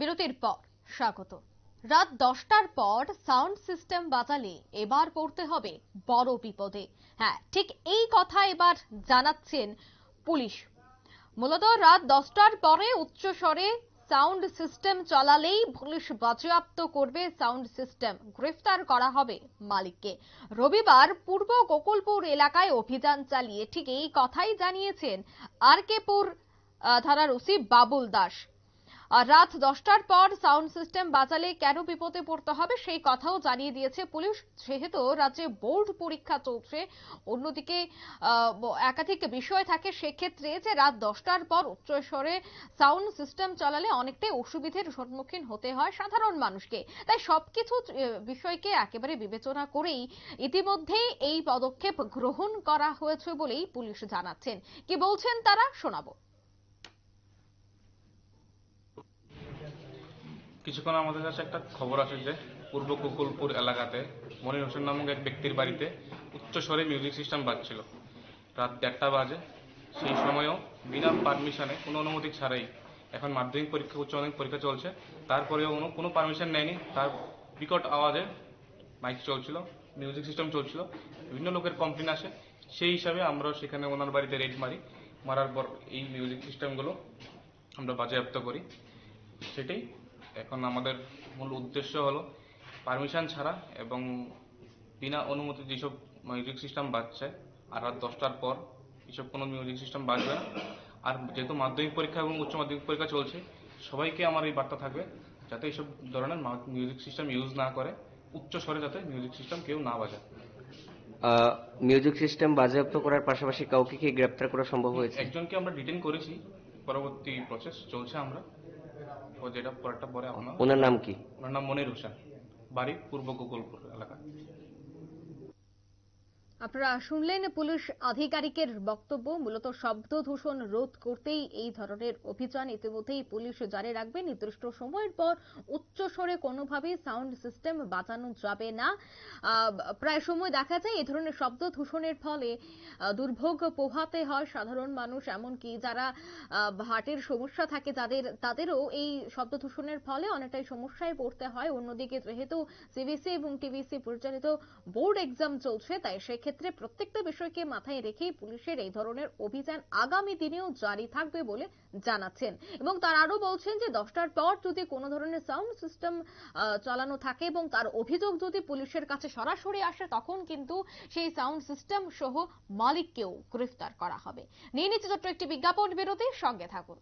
বিরতির পর, স্বাগত। রাত দশটার পর সাউন্ড সিস্টেম বাজালে এবার পড়তে হবে বড় বিপদে। হ্যাঁ ঠিক এই কথা এবার জানাচ্ছেন পুলিশ। মূলত রাত দশটার পরে উচ্চ স্বরে সাউন্ড সিস্টেম চালালেই পুলিশ বাজেয়াপ্ত করবে, সাউন্ড সিস্টেম গ্রেফতার করা হবে মালিককে। রবিবার পূর্ব গোকুলপুর এলাকায় অভিযান চালিয়ে ঠিক এই কথাই জানিয়েছেন আর কেপুর থানার ওসি বাবুল দাস। রাত দশটার পর সাউন্ড সিস্টেম বাজালে কেন বিপদে পড়তে হবে সেই কথাও জানিয়ে দিয়েছে পুলিশ। যেহেতু রাজ্যে বোর্ড পরীক্ষা চলছে, অন্যদিকে একাধিক বিষয় থাকে সেক্ষেত্রে যে রাত দশটার পর উচ্চস্বরে সাউন্ড সিস্টেম চালালে অনেকটাই অসুবিধার সম্মুখীন হতে হয় সাধারণ মানুষকে। তাই সবকিছু বিষয়কে একেবারে বিবেচনা করেই ইতিমধ্যেই এই পদক্ষেপ গ্রহণ করা হয়েছে বলেই পুলিশ জানাচ্ছেন। কি বলছেন তারা, শোনাবো। কিছুক্ষণ আমাদের কাছে একটা খবর আসে যে পূর্ব কুকুলপুর এলাকাতে মনির হোসেন নামক এক ব্যক্তির বাড়িতে উচ্চস্বরে মিউজিক সিস্টেম বাজছিল। রাত দেড়টা বাজে। সেই সময়ও বিনা পারমিশনে কোনো অনুমতি ছাড়াই এখন মাধ্যমিক পরীক্ষা, উচ্চ মাধ্যমিক পরীক্ষা চলছে। তারপরেও কোনো কোনো পারমিশন নেয়নি। তার বিকট আওয়াজে মাইক চলছিল, মিউজিক সিস্টেম চলছিল। বিভিন্ন লোকের কমপ্লেন আসে। সেই হিসাবে আমরা সেখানে ওনার বাড়িতে রেড মারি। মারার পর এই মিউজিক সিস্টেমগুলো আমরা বাজেয়াপ্ত করি। সেটাই এখন আমাদের মূল উদ্দেশ্য হলো পারমিশন ছাড়া এবং বিনা অনুমতি যেসব মিউজিক সিস্টেম বাজছে আর রাত দশটার পর এসব কোনো মিউজিক সিস্টেম বাজবে না। আর যেহেতু মাধ্যমিক পরীক্ষা এবং উচ্চ মাধ্যমিক পরীক্ষা চলছে সবাইকে আমার এই বার্তা থাকবে যাতে এইসব ধরনের মিউজিক সিস্টেম ইউজ না করে উচ্চ স্বরে যাতে মিউজিক সিস্টেম কেউ না বাজায়। মিউজিক সিস্টেম বাজেয়াপ্ত করার পাশাপাশি কাউকে কি গ্রেপ্তার করা সম্ভব হয়েছে? একজনকে আমরা ডিটেন করেছি। পরবর্তী প্রসেস চলছে আমরা। ও যেটা পরেরটা পরে আপনার? ওনার নাম কি? ওনার নাম মনির হোসেন। বাড়ি পূর্ব গোকুলপুর এলাকা। আপনারা শুনলেন পুলিশ আধিকারিকের বক্তব্য। মূলত শব্দ দূষণ রোধ করতেই এই ধরনের অভিযান ইতিমধ্যেই পুলিশ জারি রাখবে। নির্দিষ্ট সময়ের পর উচ্চ স্বরে কোনোভাবেই সাউন্ড সিস্টেম বাজানো যাবে না। প্রায় সময় দেখা যায় এই ধরনের শব্দ দূষণের ফলে দুর্ভোগ পোহাতে হয় সাধারণ মানুষ, এমনকি যারা হার্টের সমস্যা থাকে যাদের, তাদেরও এই শব্দ দূষণের ফলে অনেকটাই সমস্যায় পড়তে হয়। অন্যদিকে যেহেতু সিবিসি এবং টিবিসি পরিচালিত বোর্ড এক্সাম চলছে, তাই সেক্ষেত্রে প্রত্যেকটা বিষয়কে মাথায় রেখেই পুলিশের এই ধরনের অভিযান আগামী দিনেও জারি থাকবে বলে জানাচ্ছেন। এবং তার আরও বলছেন যে, দশটার পর যদি কোনো ধরনের সাউন্ড সিস্টেম চালানো থাকে এবং তার অভিযোগ যদি পুলিশের কাছে সরাসরি আসে, তখন কিন্তু সেই সাউন্ড সিস্টেম সহ মালিককেও গ্রেফতার করা হবে। নিয়ে নিচ্ছে ছোট্ট একটি বিজ্ঞাপন বিরতির সঙ্গে থাকুন।